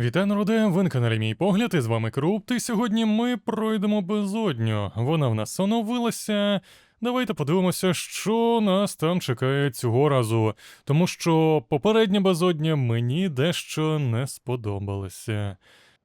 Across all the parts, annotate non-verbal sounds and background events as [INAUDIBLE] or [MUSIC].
Вітаю, народе, ви на каналі Мій Погляд, і з вами Крупт, і сьогодні ми пройдемо безодню. Вона в нас оновилася. Давайте подивимося, що нас там чекає цього разу, тому що попередня безодня мені дещо не сподобалася.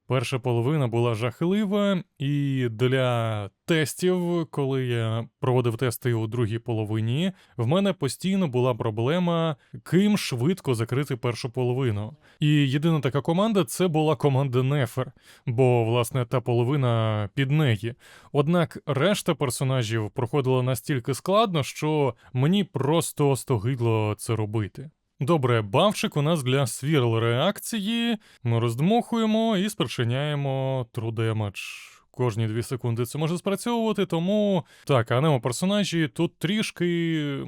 Перша половина була жахлива, і для тестів, коли я проводив тести у другій половині, в мене постійно була проблема, ким швидко закрити першу половину. І єдина така команда це була команда Нефер, бо власне та половина під неї. Однак решта персонажів проходила настільки складно, що мені просто остогидло це робити. Добре, бавчик у нас для свірл реакції. Ми роздмухуємо і спричиняємо damage. Кожні дві секунди це може спрацьовувати, тому так, анемо персонажі тут трішки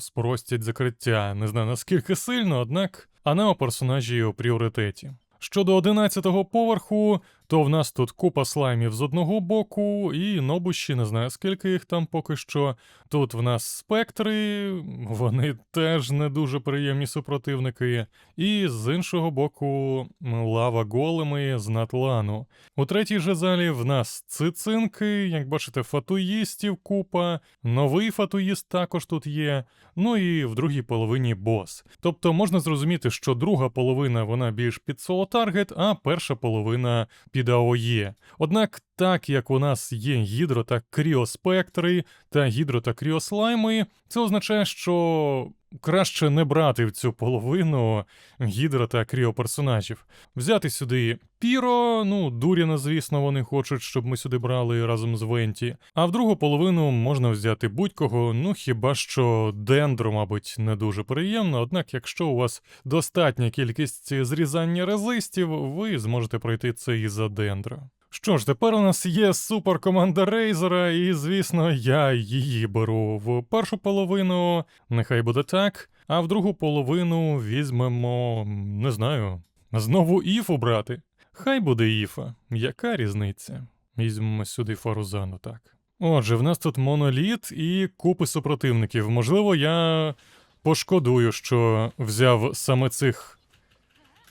спростять закриття. Не знаю наскільки сильно, однак анемо персонажі у пріоритеті. Щодо 11-го поверху, то в нас тут купа слаймів з одного боку, і нобущі, не знаю скільки їх там поки що. Тут в нас спектри, вони теж не дуже приємні супротивники. І з іншого боку, лава големи з натлану. У третій же залі в нас цицинки, як бачите, фатуїстів купа, новий фатуїст також тут є. Ну і в другій половині бос. Тобто можна зрозуміти, що друга половина вона більш під соло-таргет, а перша половина під АОЄ. Однак, так як у нас є гідро та кріоспектри та гідро та кріослайми, це означає, що краще не брати в цю половину гідро та кріоперсонажів. Взяти сюди Піро, ну, Дуріна, звісно, вони хочуть, щоб ми сюди брали разом з Венті. А в другу половину можна взяти будь-кого, ну хіба що Дендро, мабуть, не дуже приємно. Однак, якщо у вас достатня кількість зрізання резистів, ви зможете пройти це і за Дендро. Що ж, тепер у нас є суперкоманда Рейзера, і, звісно, я її беру в першу половину, нехай буде так. А в другу половину візьмемо, не знаю, знову Іфу брати. Хай буде Іфа. Яка різниця? Візьмемо сюди Фарузану, так. Отже, в нас тут моноліт і купи супротивників. Можливо, я пошкодую, що взяв саме цих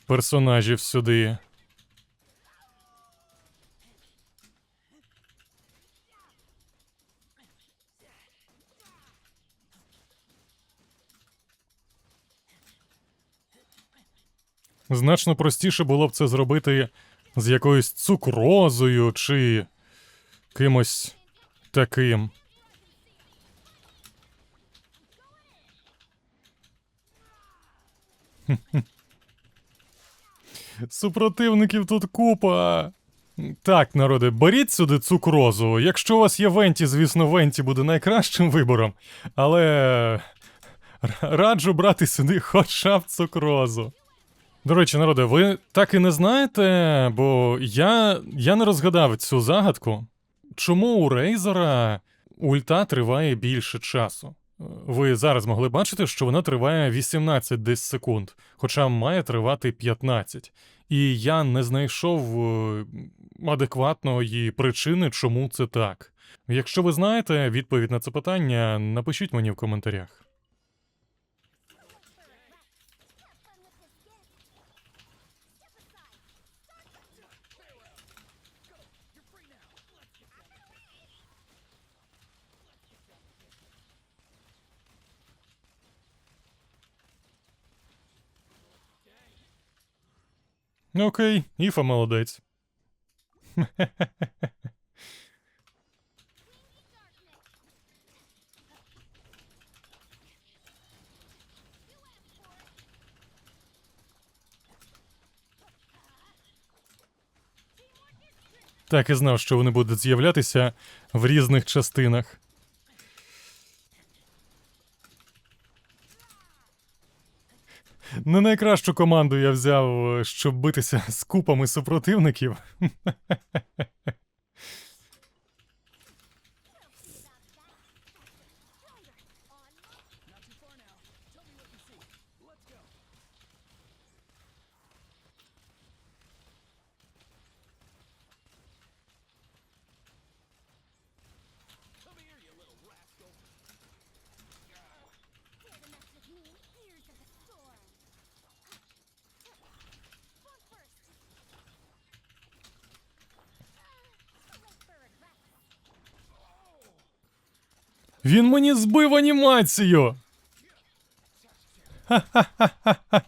персонажів сюди. Значно простіше було б це зробити з якоюсь цукрозою чи кимось таким. [LAUGHS] Супротивників тут купа. Так, народи, беріть сюди цукрозу. Якщо у вас є Венті, звісно, Венті буде найкращим вибором. Але раджу брати сюди хоча б цукрозу. До речі, народе, ви так і не знаєте, бо я, я не розгадав цю загадку. Чому у Рейзера ульта триває більше часу? Ви зараз могли бачити, що вона триває 18 десь секунд, хоча має тривати 15. І я не знайшов е, адекватної причини, чому це так. Якщо ви знаєте відповідь на це питання, напишіть мені в коментарях. Окей, Іфа молодець. Так і знав, що вони будуть з'являтися в різних частинах. Не найкращу команду я взяв, е, щоб битися з купами супротивників. [LAUGHS] Він мені збив анімацію. Ха-ха-ха-ха.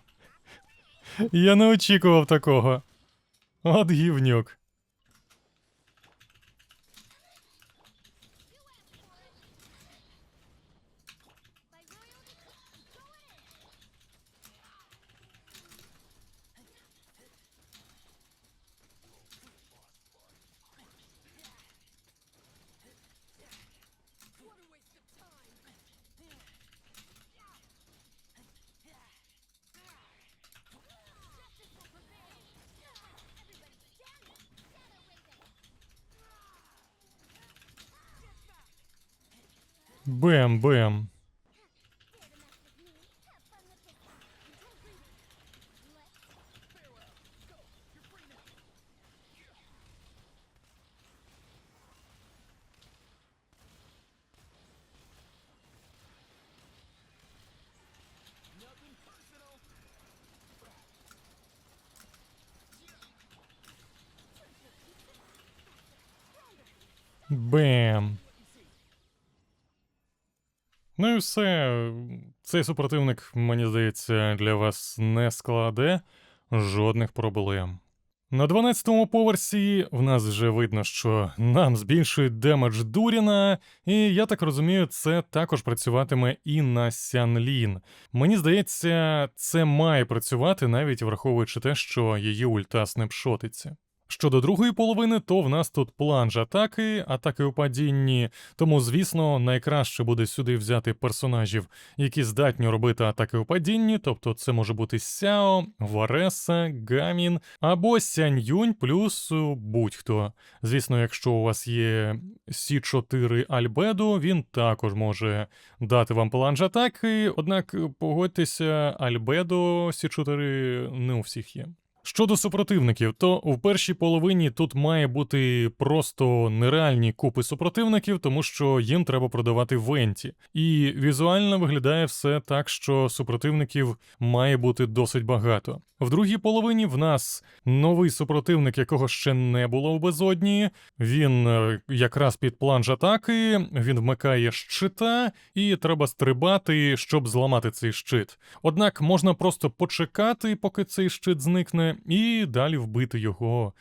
Я не очікував такого. От гівнюк. Бем-бем. Ну і все. Цей супротивник, мені здається, для вас не складе жодних проблем. На 12-му поверсі в нас вже видно, що нам збільшують демедж Дуріна, і я так розумію, це також працюватиме і на Сянлін. Мені здається, це має працювати, навіть враховуючи те, що її ульта снапшотиться. Щодо другої половини, то в нас тут планж атаки, атаки у падінні, тому, звісно, найкраще буде сюди взяти персонажів, які здатні робити атаки у падінні, тобто це може бути Сяо, Вареса, Гамін або Сянь-Юнь плюс будь-хто. Звісно, якщо у вас є Сі4 Альбедо, він також може дати вам планж атаки, однак погодьтеся, Альбедо Сі4 не у всіх є. Щодо супротивників, то в першій половині тут має бути просто нереальні купи супротивників, тому що їм треба продавати венті. І візуально виглядає все так, що супротивників має бути досить багато. В другій половині в нас новий супротивник, якого ще не було в безодні. Він е, якраз під планж атаки, він вмикає щита, і треба стрибати, щоб зламати цей щит. Однак можна просто почекати, поки цей щит зникне, і далі вбити його.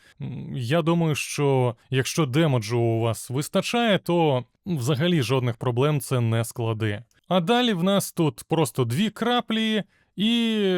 Я думаю, що якщо демеджу у вас вистачає, то взагалі жодних проблем це не складе. А далі в нас тут просто дві краплі і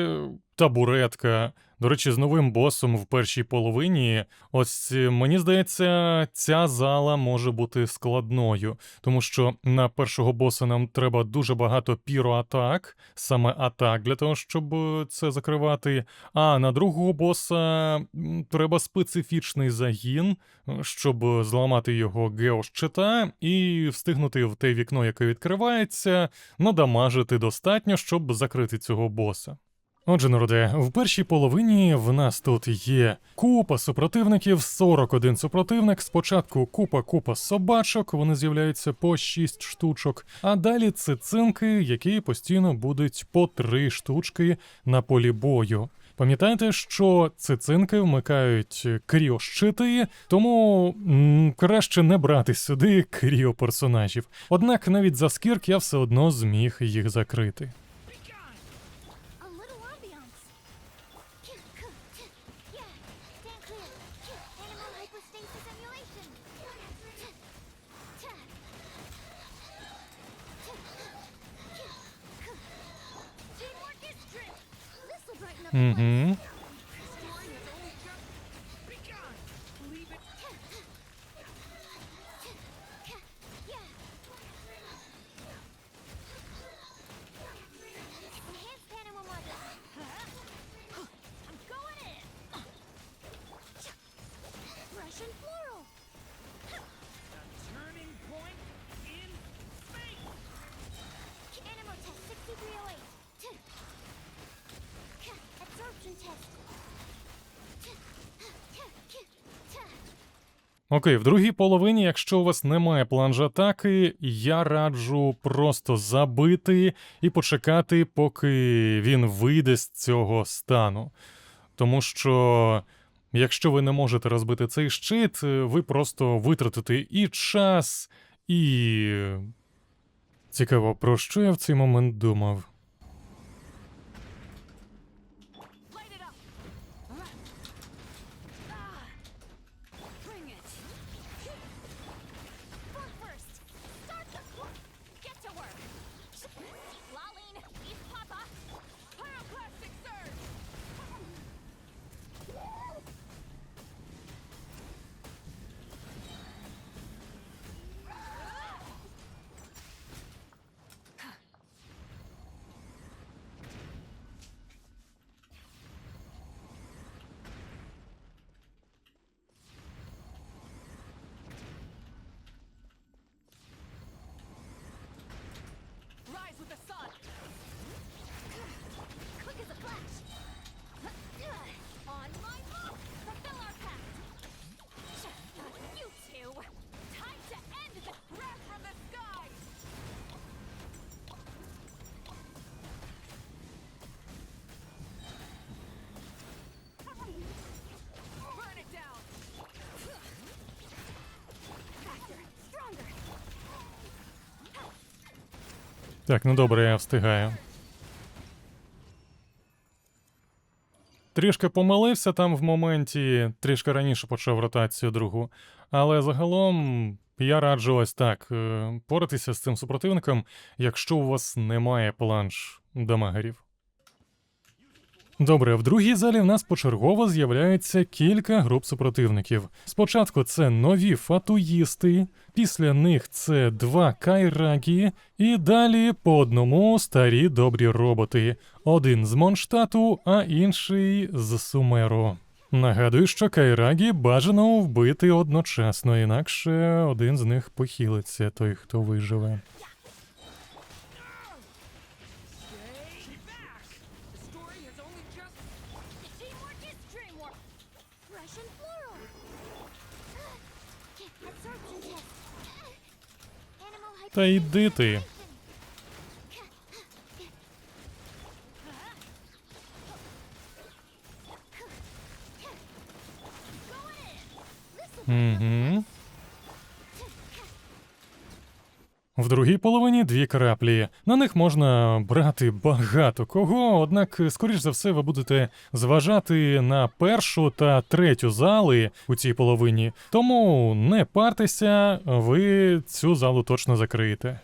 табуретка. До речі, з новим босом в першій половині. Ось е, мені здається, ця зала може бути складною, тому що на першого боса нам треба дуже багато піроатак, саме атак для того, щоб е, це закривати. А на другого боса треба специфічний загін, е, щоб зламати його геощита і встигнути в те вікно, яке відкривається, надамажити достатньо, щоб закрити цього боса. Отже, народе, в першій половині в нас тут є купа супротивників, 41 супротивник. Спочатку купа-купа собачок, вони з'являються по 6 штучок, а далі цицинки, які постійно будуть по 3 штучки на полі бою. Пам'ятайте, що цицинки вмикають кріощити, тому м, краще не брати сюди [LAUGHS] кріо-персонажів. Однак навіть за скірк я все одно зміг їх закрити. 嗯哼。Окей, в другій половині, якщо у вас немає планж атаки, я раджу просто забити і почекати, поки він вийде з цього стану. Тому що, якщо ви не можете розбити цей щит, ви просто витратите і час, і Цікаво, про що я в цей момент думав. Так, ну добре, я встигаю. Трішки помилився там в моменті, трішки раніше почав ротацію другу. Але загалом я раджу ось так: е, поратися з цим супротивником, якщо у вас немає планш дамагерів. Добре, в другій залі в нас почергово з'являється кілька груп супротивників. Спочатку це нові фатуїсти, після них це два кайрагі, і далі по одному старі добрі роботи. Один з Монштату, а інший з Сумеру. Нагадую, що кайрагі бажано вбити одночасно, інакше один з них похилиться, той, хто виживе. Та йди ти. Угу. В другій половині дві краплі. На них можна брати багато кого, однак, скоріш за все, ви будете зважати на першу та третю зали у цій половині. Тому не партеся, ви цю залу точно закриєте.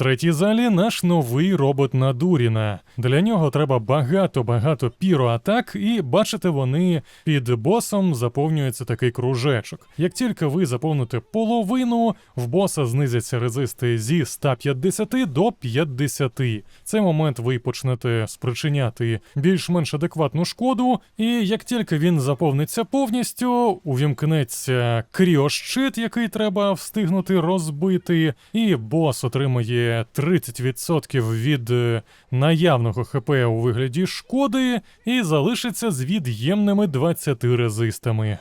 Третій залі наш новий робот Надуріна. Для нього треба багато-багато піроатак, і бачите, вони під босом заповнюється такий кружечок. Як тільки ви заповните половину, в боса знизяться резисти зі 150 до 50. Цей момент ви почнете спричиняти більш-менш адекватну шкоду, і як тільки він заповниться повністю, увімкнеться кріощит, який треба встигнути розбити, і бос отримає 30% від е, наявного ХП у вигляді шкоди і залишиться з від'ємними 20 резистами.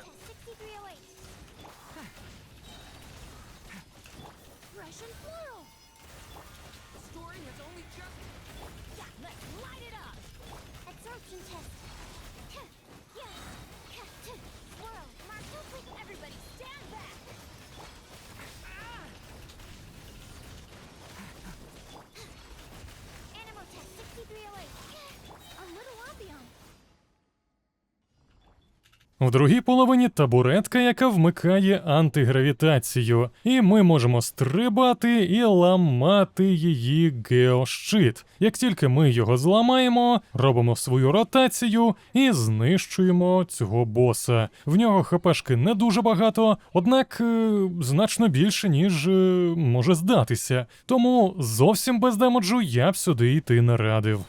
В другій половині табуретка, яка вмикає антигравітацію, і ми можемо стрибати і ламати її геощит. Як тільки ми його зламаємо, робимо свою ротацію і знищуємо цього боса. В нього хпшки не дуже багато, однак е, значно більше, ніж е, може здатися. Тому зовсім без демеджу я б сюди йти не радив.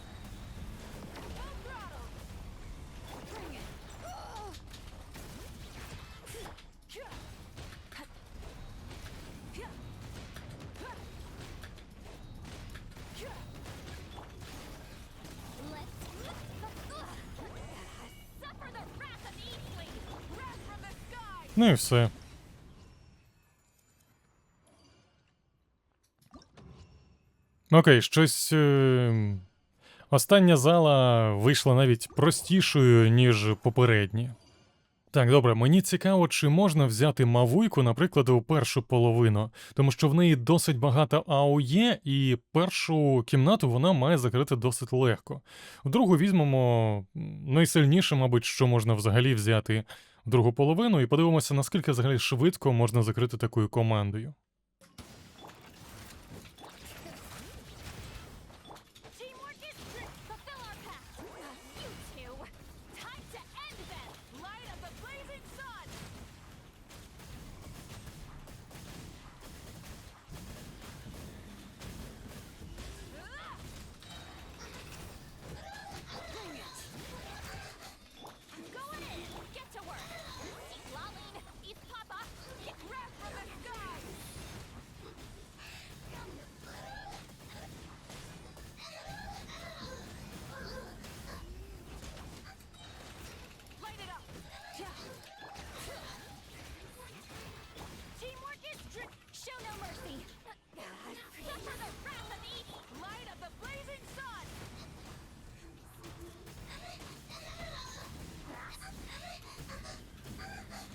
Ну і все. Окей, щось. Е... Остання зала вийшла навіть простішою, ніж попередні. Так, добре, мені цікаво, чи можна взяти мавуйку, наприклад, у першу половину, тому що в неї досить багато АОЄ, і першу кімнату вона має закрити досить легко. В другу візьмемо найсильніше, мабуть, що можна взагалі взяти другу половину, і подивимося, наскільки взагалі швидко можна закрити такою командою.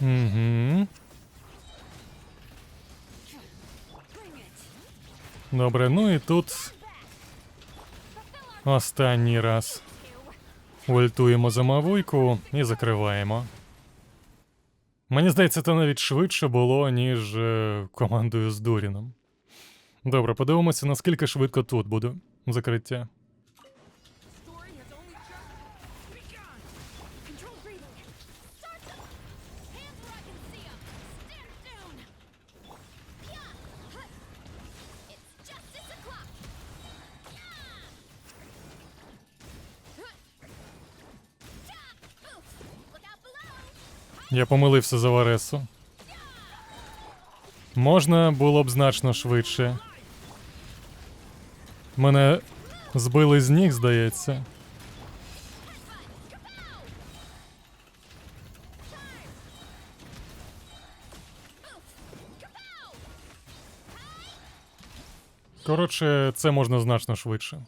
Угу. Добре, ну і тут останній раз. two. Ультуємо за мавуйку і закриваємо. Мені здається, це навіть швидше було, ніж е, командою з Дуріном. Добре, подивимося, наскільки швидко тут буде закриття. Я помилився за Варесу. Можна було б значно швидше. Мене збили з ніг, здається. Коротше, це можна значно швидше.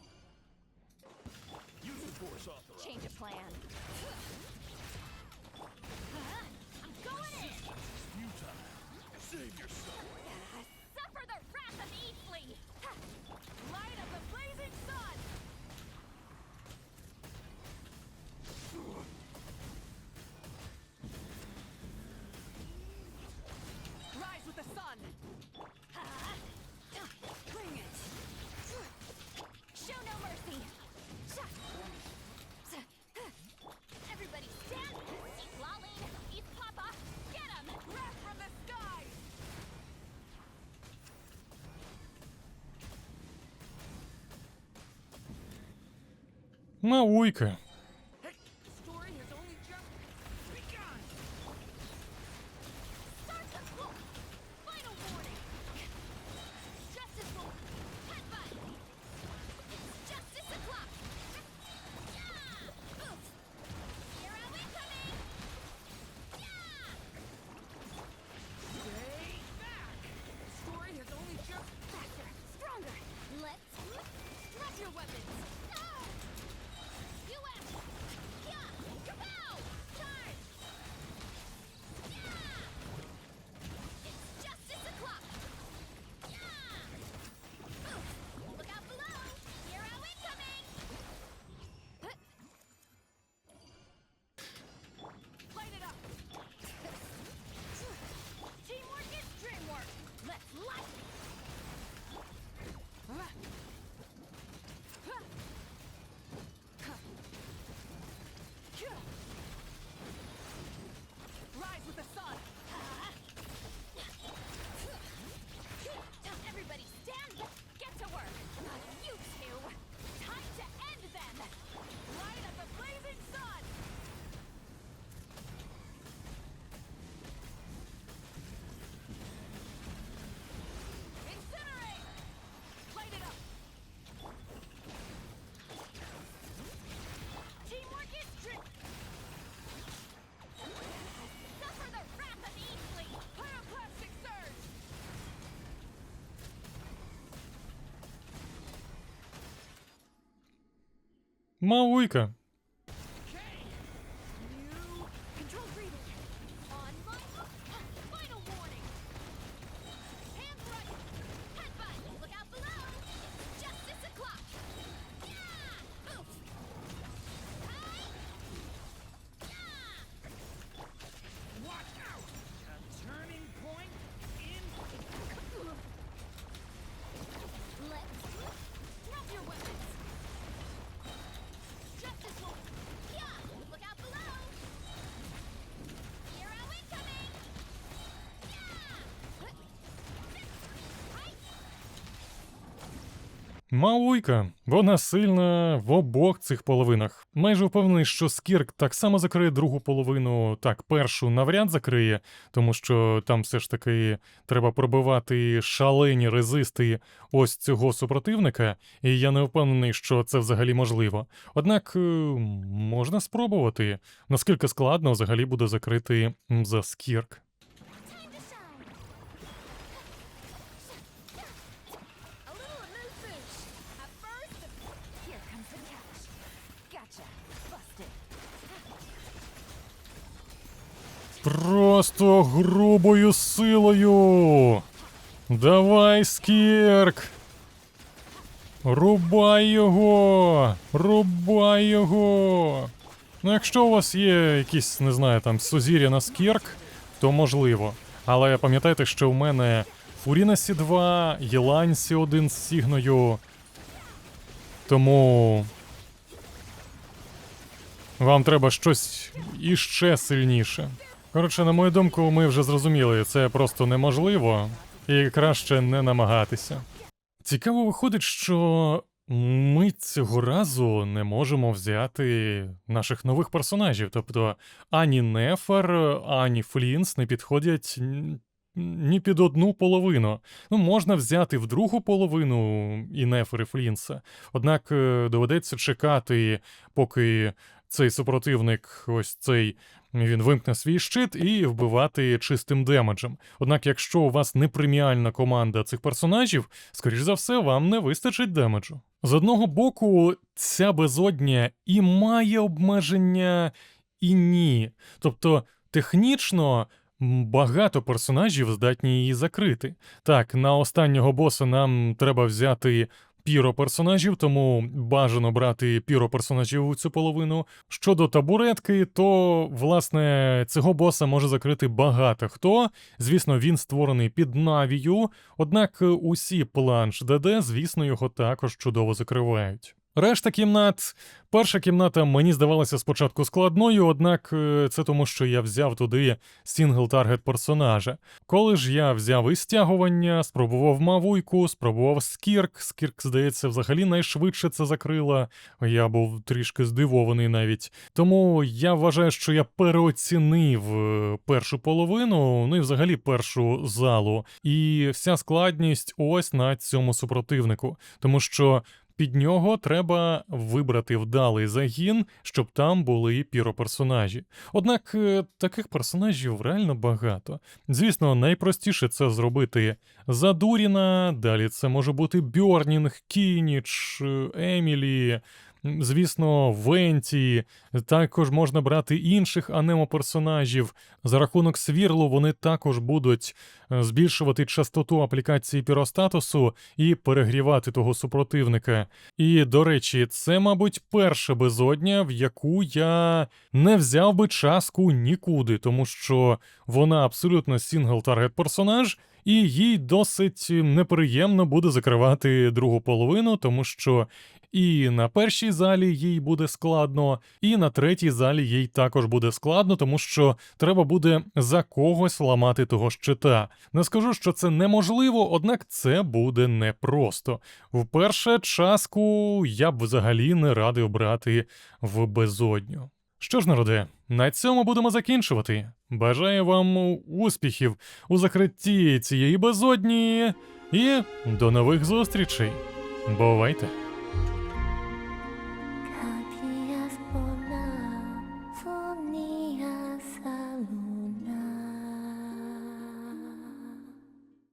Мауйка. Hey, Мауйка. Okay. Мауйка, вона сильна в обох цих половинах. Майже впевнений, що Скірк так само закриє другу половину, так, першу навряд закриє, тому що там все ж таки треба пробивати шалені резисти ось цього супротивника, і я не впевнений, що це взагалі можливо. Однак е, можна спробувати, наскільки складно взагалі буде закрити за Скірк. Просто грубою силою. Давай, Скірк. Рубай його. Рубай його. Ну, якщо у вас є якісь, не знаю, там сузір'я на Скірк, то можливо. Але пам'ятайте, що в мене Фуріна Сі 2, Єлань Сі 1 з Сігною. Тому вам треба щось іще сильніше. Коротше, на мою думку, ми вже зрозуміли, це просто неможливо, і краще не намагатися. Цікаво виходить, що ми цього разу не можемо взяти наших нових персонажів. Тобто ані Нефер, ані Флінс не підходять ні під одну половину. Ну, можна взяти в другу половину і Нефер, і Флінса. Однак е, доведеться чекати, поки цей супротивник, ось цей, він вимкне свій щит і вбивати чистим демеджем. Однак, якщо у вас не преміальна команда цих персонажів, скоріш за все, вам не вистачить демеджу. З одного боку, ця безодня і має обмеження, і ні. Тобто, технічно. Багато персонажів здатні її закрити. Так, на останнього боса нам треба взяти піро персонажів, тому бажано брати піро персонажів у цю половину. Щодо табуретки, то власне цього боса може закрити багато хто. Звісно, він створений під навію, однак усі планш ДД, звісно, його також чудово закривають. Решта кімнат. Перша кімната мені здавалася спочатку складною, однак е, це тому, що я взяв туди сінгл-таргет персонажа. Коли ж я взяв і стягування, спробував мавуйку, спробував скірк. Скірк, здається, взагалі найшвидше це закрила. Я був трішки здивований навіть. Тому я вважаю, що я переоцінив е, першу половину, ну і взагалі першу залу. І вся складність ось на цьому супротивнику. Тому що під нього треба вибрати вдалий загін, щоб там були піроперсонажі. Однак е, таких персонажів реально багато. Звісно, найпростіше це зробити за Дуріна, далі це може бути Бьорнінг, Кініч, е, Емілі. Звісно, Венті, також можна брати інших анемо-персонажів. За рахунок свірлу вони також будуть е, збільшувати частоту аплікації піростатусу і перегрівати того супротивника. І, до речі, це, мабуть, перша безодня, в яку я не взяв би часку нікуди, тому що вона абсолютно сінгл-таргет персонаж, і їй досить неприємно буде закривати другу половину, тому що і на першій залі їй буде складно, і на третій залі їй також буде складно, тому що треба буде за когось ламати того щита. Не скажу, що це неможливо, однак це буде непросто. Вперше часку я б взагалі не радив брати в безодню. Що ж, народе, на цьому будемо закінчувати. Бажаю вам успіхів у закритті цієї безодні і до нових зустрічей. Бувайте!